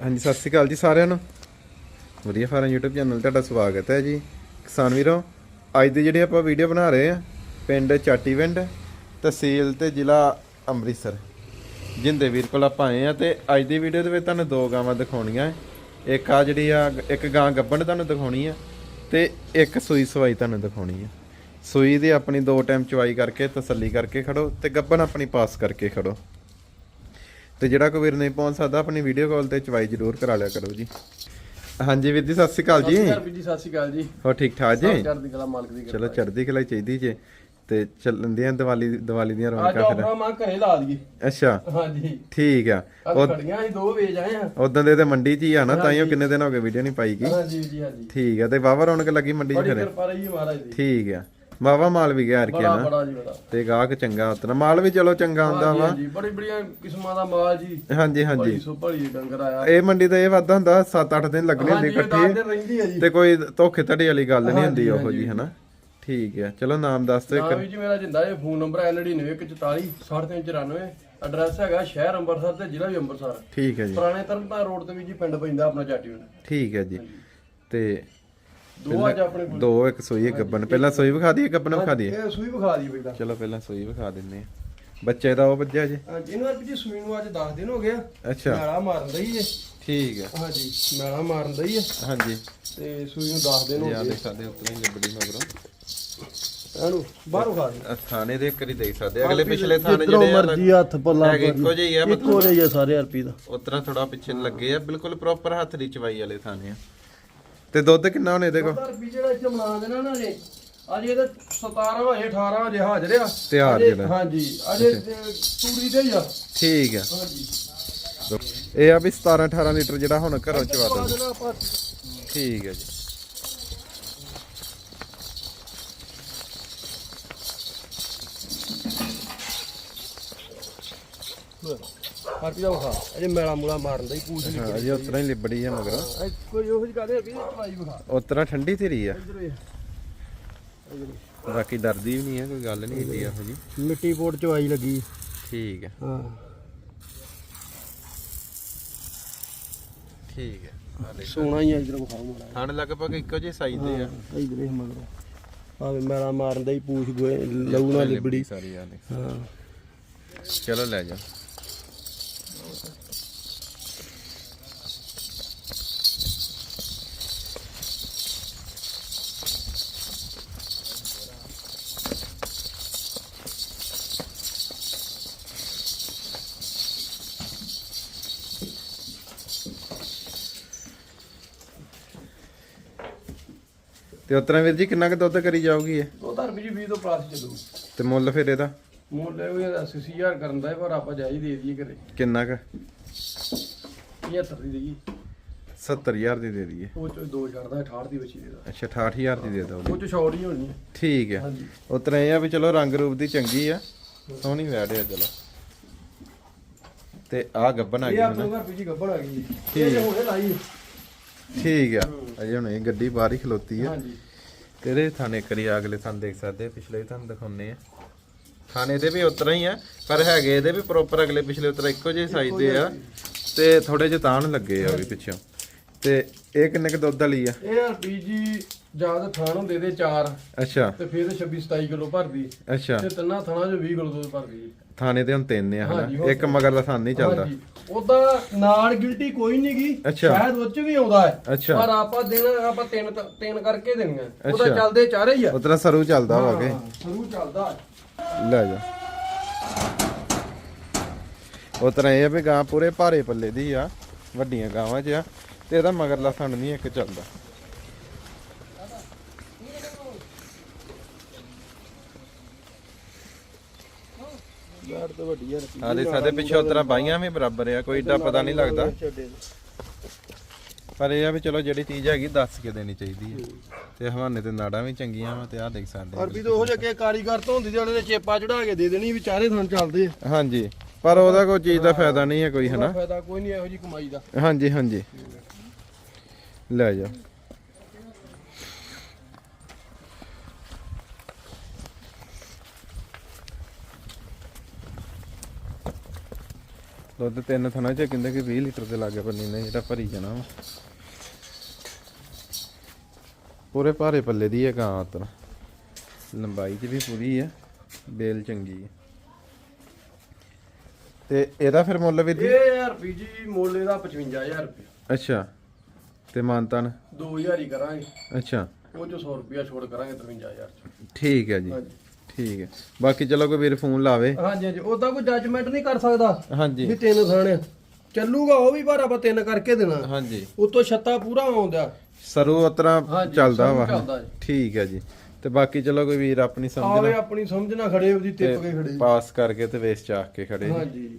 ਹਾਂਜੀ, ਸਤਿ ਸ਼੍ਰੀ ਅਕਾਲ ਜੀ ਸਾਰਿਆਂ ਨੂੰ। ਵਧੀਆ ਫਾਰਮ YouTube ਚੈਨਲ ਤੁਹਾਡਾ ਸਵਾਗਤ ਹੈ ਜੀ। ਕਿਸਾਨ ਵੀਰੋ, ਅੱਜ ਦੀ ਜਿਹੜੀ ਆਪਾਂ ਵੀਡੀਓ ਬਣਾ ਰਹੇ ਆ ਪਿੰਡ ਚਾਟੀਵਿੰਡ ਤਹਿਸੀਲ ਤੇ ਜ਼ਿਲ੍ਹਾ ਅੰਮ੍ਰਿਤਸਰ। ਜਿੰਦੇ ਵੀਰ ਕੋਲ ਆਪਾਂ ਆਏ ਆ ਤੇ ਅੱਜ ਦੀ ਵੀਡੀਓ ਦੇ ਵਿੱਚ ਤੁਹਾਨੂੰ ਦੋ ਗਾਵਾਂ ਦਿਖਾਉਣੀਆਂ ਹੈ। ਇੱਕ ਆ ਜਿਹੜੀ ਆ, ਇੱਕ ਗਾਂ ਗੱਬਣ ਤੁਹਾਨੂੰ ਦਿਖਾਉਣੀ ਆ ਤੇ ਇੱਕ ਸੂਈ ਸਵਾਈ ਤੁਹਾਨੂੰ ਦਿਖਾਉਣੀ ਆ ਸੂਈ ਦੀ ਆਪਣੀ ਦੋ ਟਾਈਮ ਚਵਾਈ ਕਰਕੇ ਤਸੱਲੀ ਕਰਕੇ ਖੜੋ ਤੇ ਗੱਭਣ ਆਪਣੀ ਪਾਸ ਕਰਕੇ ਖੜੋ। ਤੇ ਜਿਹੜਾ ਕੋਈ ਵੀਰ ਨਹੀਂ ਪਹੁੰਚ ਸਕਦਾ ਆਪਣੀ ਵੀਡੀਓ ਕਾਲ ਤੇ ਚਵਾਈ ਜ਼ਰੂਰ ਕਰਾ ਲਿਆ ਕਰੋ ਜੀ। ਹਾਂਜੀ ਵੀਰ ਜੀ ਸਤਿ ਸ਼੍ਰੀ ਅਕਾਲ ਜੀ। ਸਤਿ ਸ਼੍ਰੀ ਅਕਾਲ ਵੀਰ ਜੀ ਸਤਿ ਸ਼੍ਰੀ ਅਕਾਲ ਜੀ। ਹੋ ਠੀਕ ਠਾਕ ਜੀ? ਚੜ੍ਹਦੀ ਕਲਾ ਮਾਲਕ ਦੀ ਚਲੋ ਚੜ੍ਹਦੀ ਕਲਾ ਚਾਹੀਦੀ ਜੇ ਤੇ ਚੱਲਣ ਦੀਆਂ ਦੀਵਾਲੀ ਦੀਵਾਲੀ ਦੀਆਂ ਰੌਣਕਾਂ ਫਿਰ। ਆਪਣਾ ਮਾਂ ਘਰੇ ਲਾ ਦਈਏ ਅੱਛਾ। ਹਾਂਜੀ। ਠੀਕ ਆ। ਅੱਜ ਖੜੀਆਂ ਅਸੀਂ ਦੋ ਵੇਚ ਆਏ ਆ। ਉਦੋਂ ਦੇ ਤੇ ਮੰਡੀ 'ਚ ਹੀ ਆ ਨਾ ਤਾਈਓ ਕਿੰਨੇ ਦਿਨ ਹੋ ਗਏ ਵੀਡੀਓ ਨਹੀਂ ਪਾਈ ਗਈ ਹਾਂਜੀ ਜੀ ਹਾਂਜੀ। ਠੀਕ ਆ ਤੇ ਵਾਵਾ ਰੌਣਕ ਲੱਗੀ ਮੰਡੀ 'ਚ ਫਿਰ। ਹੈ ਠੀਕ ਆ। ਵਾਵਾ ਮਾਲ ਵੀ ਗਿਆ ਰਕਿਆ ਬੜਾ ਨਾ। ਬੜਾ ਜੀ ਬੜਾ। ਤੇ ਗਾਹਕ ਚੰਗਾ ਉਤਨਾ ਮਾਲ ਵੀ ਚਲੋ ਚੰਗਾ ਆਉਂਦਾ ਵਾ। ਹਾਂਜੀ ਬੜੀ ਬੜੀਆਂ ਕਿਸਮਾਂ ਦਾ ਮਾਲ ਜੀ। ਹਾਂਜੀ ਹਾਂਜੀ। ਬੜੀ ਸੋ ਭਲੀ ਡੰਗਰ ਆਇਆ। ਇਹ ਮੰਡੀ ਤਾਂ ਇਹ ਵਾਧਾ ਹੁੰਦਾ 7-8 ਦਿਨ ਲੱਗਣੇ ਹੁੰਦੇ ਇਹ ਇਕੱਠੇ। ਤੇ ਕੋਈ ਧੋਖੇ ਧੜੀ ਵਾਲੀ ਗੱਲ ਨਹੀਂ ਹੁੰਦੀ ਉਹੋ ਜੀ ਹਨਾ? ਠੀਕ ਹੈ ਚਲੋ ਨਾਮ ਦੱਸ ਦਿਓ ਨਾਮ ਜੀ ਮੇਰਾ ਜਿੰਦਾ ਹੈ ਫੋਨ ਨੰਬਰ ਹੈ 9944 6394 ਐਡਰੈਸ ਹੈਗਾ ਸ਼ਹਿਰ ਅੰਮ੍ਰਿਤਸਰ ਤੇ ਜ਼ਿਲ੍ਹਾ ਵੀ ਅੰਮ੍ਰਿਤਸਰ। ਠੀਕ ਹੈ ਜੀ। ਪੁਰਾਣੇ ਤਰਨਤਾਰਨ ਰੋਡ ਤੇ ਵੀ ਜੀ ਪਿੰਡ ਪੈਂਦਾ ਆਪਣਾ ਚਾਟੀ ਠੀਕ ਹੈ ਜੀ। ਤੇ ਦੋ ਅੱਜ ਆਪਣੇ ਕੋਲ। ਦੋ ਇੱਕ ਸੂਈ ਇੱਕ ਗੱਬਨ ਪਹਿਲਾਂ ਸੂਈ ਵਿਖਾ ਦਈਏ ਗੱਬਨ ਵਿਖਾ ਦਈਏ ਇਹ ਸੂਈ ਵਿਖਾ ਦੀ ਪਹਿਲਾਂ ਚਲੋ ਪਹਿਲਾਂ ਸੂਈ ਵਿਖਾ ਦਿੰਨੇ ਆ ਬੱਚੇ ਦਾ ਉਹ ਵੱਜਿਆ ਜੀ। ਹਾਂਜੀ ਇਹਨੂੰ ਅੱਜ ਜੀ ਸੂਈ ਨੂੰ ਅੱਜ 10 ਦਿਨ ਹੋ ਗਏ ਆ। ਅੱਛਾ। ਮੈਲਾ ਮਾਰਨ ਦਈ ਜੇ। ਠੀਕ ਹੈ ਹਾਂਜੀ ਮੈਲਾ ਮਾਰਨ ਦਈ ਆ। ਹਾਂਜੀ। ਤੇ ਸੂਈ ਨੂੰ 10 ਦਿਨ ਹੋ ਗਏ। ਦੇਖ ਸਕਦੇ ਉਤਨੇ ਲਿਬੜੀ ਮਗਰੋਂ। ਇਹਨੂੰ ਬਾਹਰੋਂ ਖਾ ਦੇ। ਥਾਣੇ ਦੇ ਕਰੀ ਦੇਖ ਸਕਦੇ ਆ। ਅਗਲੇ ਪਿਛਲੇ ਥਾਣੇ ਜਿਹੜੇ ਆ ਮਰਜ਼ੀ ਹੱਥ ਪੱਲਾ ਹੈਗੇ ਇੱਕੋ ਜਿਹੇ ਹੀ ਆ ਮਤਲਬ ਇੱਕੋ ਜਿਹੇ ਸਾਰੇ ਆਰਪੀ ਦਾ ਉਤਰਾ ਥੋੜਾ ਪਿੱਛੇ ਲੱਗੇ ਆ। ਬਿਲਕੁਲ ਪ੍ਰੋਪਰ ਹੱਥ ਦੀ ਚਵਾਈ ਵਾਲੇ ਥਾਣੇ ਆ। ਤੇ ਦੁੱਧ ਕਿੰਨਾ ਹੋਣੇ ਇਹਦੇ ਕੋਲ ਰੁਪਈ ਜਿਹੜਾ ਇੱਥੇ ਬਣਾ ਦੇਣਾ ਨਾ ਜੇ ਅੱਜ ਇਹਦੇ 17 ਵਜੇ 18 ਵਜੇ ਹਾਜ਼ਰ ਆ। ਅਜੇ- ਜਿਹੜਾ। ਹਾਂਜੀ ਅਜੇ ਤੇ ਤੂੜੀ ਤੇ ਹੀ ਆ। ਠੀਕ ਆ। ਹਾਂਜੀ। ਇਹ ਆ ਵੀ 17 18 ਲੀਟਰ ਜਿਹੜਾ ਹੁਣ ਘਰੋਂ ਚਵਾ ਪਾ ਦਿੰਦੇ। ਦੇਣਾ ਆਪਾਂ। ਠੀਕ ਹੈ ਜੀ। ਹਰਪੀ ਦਾ ਵਿਖਾ ਅਜੇ ਮੈਲਾ ਮੂਲਾ ਮਾਰਨ ਦਾ ਹੀ ਪੂਛ ਨਹੀਂ ਹਾਂ ਜੀ ਉਤਰਾ ਹੀ ਲਿਬੜੀ ਆ ਮਗਰ। ਕੋਈ ਉਹੋ ਜਿਹੀ ਹੈ ਵੀ ਭਾਈ ਵਿਖਾ। ਉਤਰਾ ਠੰਡੀ ਤੇਰੀ ਆ। ਇਧਰ ਬਾਕੀ ਡਰਦੀ ਵੀ ਨਹੀਂ ਆ ਕੋਈ ਗੱਲ ਨਹੀਂ ਏਡੀ ਇਹੋ ਜੀ ਮਿੱਟੀ ਪੋਟ ਚਵਾਈ ਲੱਗੀ। ਠੀਕ ਹੈ ਹਾਂ। ਠੀਕ ਹੈ ਸੋਨਾ ਹੀ ਆ ਇਧਰ ਵਿਖਾਓ ਮਾੜਾ ਥਣ ਲਗਭਗ ਇੱਕੋ ਜਿਹੇ ਸਾਈਜ਼ ਦੇ ਆ। ਇਧਰ ਇਹ ਮਗਰੋਂ। ਆਵੇ ਮੈਲਾ ਮਾਰਨ ਦਾ ਹੀ ਪੂਛ ਗੋਏ ਲਹੂ ਨਾਲ ਲਿਬੜੀ। ਸਾਰੀ ਆ ਦੇਖ। ਹਾਂ। ਚਲੋ ਲੈ ਜਾ। ਤੇ ਉਤਰਾ ਵੀਰ ਜੀ ਕਿੰਨਾ ਕੁ ਦੁੱਧ ਕਰੀ ਜਾਊਗੀ ਇਹ? ਉਹ ਤਾਂ ਰੁਪਈ 20 ਤੋਂ ਪਲਾਸ ਚੱਲੂ ਤੇ ਮੁੱਲ ਫਿਰ ਇਹਦਾ? ਮੁੱਲ ਲੈ ਉਹ 80000 ਕਰਨ ਦਾ ਹੈ, ਪਰ ਆਪਾਂ ਜਾਈ ਦੇ ਦਈਏ ਘਰੇ। ਕਿੰਨਾ ਕੁ? 75 ਦੀ ਦੇਈ 70000 ਦੀ ਦੇ ਦਈਏ। ਉਹ ਚ ਦੋ ਛੱਡਦਾ 68 ਦੀ ਵਿੱਚ ਦੇ ਦਾ ਅੱਛਾ 68000 ਦੀ ਦੇ ਦੋਗੇ ਉਹ ਚ ਛੋੜ ਹੀ ਹੋਣੀ ਠੀਕ ਹੈ। ਉਤਰਾ ਇਹ ਆ ਵੀ ਚਲੋ ਰੰਗ ਰੂਪ ਦੀ ਚੰਗੀ ਆ। ਸੋਹਣੀ ਵੈੜ ਆ ਚਲੋ। ਤੇ ਆ ਗੱਬਨ ਆ ਇਹ ਗਈ ਆਪਣੇ ਹੁਣ। ਘਰ ਪੀਜੀ ਗੱਬੜ ਆ ਗਈ। ਇਹ ਜੇ ਹੁਣੇ ਲਾਈ। ਠੀਕ ਆ। ਅਜੇ ਹੁਣ ਇਹ ਗੱਡੀ ਬਾਹਰ ਹੀ ਖਲੋਤੀ ਆ। ਹਾਂਜੀ। ਤੇਰੇ ਥਾਣੇ ਕਰੀ ਅਗਲੇ ਥਾਂ ਦੇਖ ਸਕਦੇ ਆ, ਪਿਛਲੇ ਤੁਹਾਨੂੰ ਦਿਖਾਉਨੇ ਆ। ਥਾਣੇ ਦੇ ਵੀ ਉਤਰਾ ਹੀ ਆ ਪਰ ਹੈਗੇ ਇਹਦੇ ਵੀ ਪ੍ਰੋਪਰ ਅਗਲੇ ਪਿਛਲੇ ਉਤਰਾ ਇੱਕੋ ਜਿਹੇ ਸਾਈਜ਼ ਦੇ ਆ। ਤੇ ਥੋੜੇ ਜਿਹੇ ਤਾਣ ਲੱਗੇ ਆ ਵੀ ਪਿੱਛੋਂ। ਤੇ ਇਹ ਕਿੰਨੇ ਕ ਦੁੱਧ ਵਾਲੀ ਆ? ਇਹ ਪੀਜੀ ਜਦ ਥਾਣ ਹੁੰਦੇ ਦੇ 4 ਅੱਛਾ। ਤੇ ਫਿਰ 26 27 ਕਿਲੋ ਭਰਦੀ। ਅੱਛਾ। ਤੇ ਤਿੰਨਾਂ ਥਾਣਾ ਚ 20 ਕਿਲੋ ਦੁੱਧ ਭਰਦੀ। ਥਾਣੇ ਤੇ ਹੁਣ ਤਿੰਨ ਆ ਹਾਂਜੀ, ਹਨਾ ਹੋ ਇੱਕ ਮਗਰ ਦਾ ਥਾਂ ਨਹੀਂ ਚੱਲਦਾ। ਹਾਂਜੀ। ਉਹਦਾ ਨਾਲ ਗਿਲਟੀ ਕੋਈ ਨਹੀਂ ਗੀ। ਅੱਛਾ। ਸ਼ਾਇਦ ਉਹ ਚ ਵੀ ਆਉਂਦਾ ਹੈ। ਅੱਛਾ। ਪਰ ਆਪਾਂ ਦੇਣਾ ਆਪਾਂ ਤਿੰਨ ਤ- ਤਿੰਨ ਕਰਕੇ ਦੇਣੀਆਂ। ਉਹਦਾ ਅੱਛਾ। ਚੱਲਦੇ ਚਾਰੇ ਹੀ। ਆ ਉਤਰਾ ਸਰੂ ਚੱਲਦਾ ਵਾ ਕੇ। ਸ਼ੁਰੂ ਚੱਲਦਾ ਲੈ ਜਾ। ਉਤਰਾ ਇਹ ਆ ਵੀ ਗਾਂ ਪੂਰੇ ਭਾਰੇ ਪੱਲੇ ਦੀ ਆ। ਵੱਡੀਆਂ ਗਾਵਾਂ 'ਚ ਆ। ਤੇ ਇਹਦਾ ਮਗਰਲਾ ਥਣ ਨਹੀਂ ਇੱਕ ਚੱਲਦਾ। ਯਾਰ ਤਾਂ ਵੱਡੀ ਯਾਰ ਆ ਦੇ ਸਾਡੇ ਪਿੱਛੇ ਉਤਰਾ ਬਾਈਆਂ ਵੀ ਬਰਾਬਰ ਆ ਕੋਈ ਏਡਾ ਪਤਾ ਨਹੀਂ ਲੱਗਦਾ। ਪਰ ਇਹ ਆ ਵੀ ਚਲੋ ਜਿਹੜੀ ਚੀਜ਼ ਹੈਗੀ ਦੱਸ ਕੇ ਦੇਣੀ ਚਾਹੀਦੀ ਹੈ। ਤੇ ਹਵਾਨੇ ਤੇ ਨਾੜਾਂ ਵੀ ਚੰਗੀਆਂ ਵਾ ਤੇ ਆ ਦੇਖ ਸਕਦੇ ਅਰਬੀ ਤਾਂ ਉਹ ਜਿਹੇ ਕਾਰੀਗਰ ਤੋਂ ਹੁੰਦੀ ਜਿਹੜੇ ਚੇਪਾ ਚੜਾ ਕੇ ਦੇ ਦੇਣੀ ਵੀ ਚਾਰੇ ਚੱਲਦੇ ਆ। ਹਾਂਜੀ ਪਰ ਉਹਦਾ ਕੋਈ ਚੀਜ਼ ਦਾ ਫਾਇਦਾ ਨਹੀਂ ਹੈ ਕੋਈ ਹਨਾ? ਫਾਇਦਾ ਕੋਈ ਨਹੀਂ ਇਹੋ ਜੀ ਕਮਾਈ ਦਾ। ਹਾਂਜੀ ਹਾਂਜੀ। ਲੈ ਜਾ ਦੁੱਧ ਤਿੰਨ ਥਣਾ ਚ ਕਹਿੰਦੇ ਕਿ 20 ਲੀਟਰ ਦੇ ਲਾਗੇ ਬੰਨੀ ਨੇ ਜਿਹੜਾ ਭਰੀ ਜਾਣਾ ਵਾ। ਪੂਰੇ ਭਾਰੇ ਪੱਲੇ ਦੀ ਹੈ ਗਾਂ ਉਤਰ ਲੰਬਾਈ ਚ ਵੀ ਪੂਰੀ ਹੈ ਬੇਲ ਚੰਗੀ ਹੈ ਤੇ ਇਹਦਾ ਫਿਰ ਮੁੱਲ ਵੀ ਇਹ ਯਾਰ ਵੀ ਜੀ ਮੋਲੇ ਦਾ 55000 ਰੁਪਏ। ਅੱਛਾ। ਤੇ ਮਾਨਤਨ? 2000 ਹੀ ਕਰਾਂਗੇ। ਅੱਛਾ। ਉਹ ਚ 100 ਰੁਪਿਆ ਛੋੜ ਕਰਾਂਗੇ 53000 ਚ। ਠੀਕ ਹੈ ਜੀ। ਹਾਂਜੀ। ਠੀਕ ਹੈ। ਬਾਕੀ ਚਲੋ ਕੋਈ ਵੀਰ ਫੋਨ ਲਾਵੇ। ਹਾਂਜੀ ਹਾਂਜੀ। ਉਹਦਾ ਕੋਈ ਜੱਜਮੈਂਟ ਨਹੀਂ ਕਰ ਸਕਦਾ ਹਾਂਜੀ। ਵੀ ਤਿੰਨ ਥਾਣੇ। ਚੱਲੂਗਾ ਉਹ ਵੀ ਪਰ ਆਪਾਂ ਤਿੰਨ ਕਰਕੇ ਦੇਣਾ। ਹਾਂਜੀ। ਉਤੋਂ ਛੱਤਾ ਪੂਰਾ ਆਉਂਦਾ। ਸਰੂ ਉਤਰਾ ਹਾਂਜੀ, ਚੱਲਦਾ ਸਰੂ ਵਾ। ਚੱਲਦਾ ਜੀ। ਠੀਕ ਹੈ ਜੀ। ਤੇ ਬਾਕੀ ਚਲੋ ਕੋਈ ਵੀਰ ਆਪਣੀ ਸਮਝ ਆਵੇ ਨਾਲ ਆਪਣੀ ਸਮਝ ਨਾਲ ਖੜੇ ਉਹਦੀ ਟਿੱਪ ਕੇ ਖੜੇ। ਪਾਸ ਕਰਕੇ ਤੇ ਵੇਚ ਚਾਹ ਕੇ ਖੜੇ। ਜੀ। ਹਾਂਜੀ।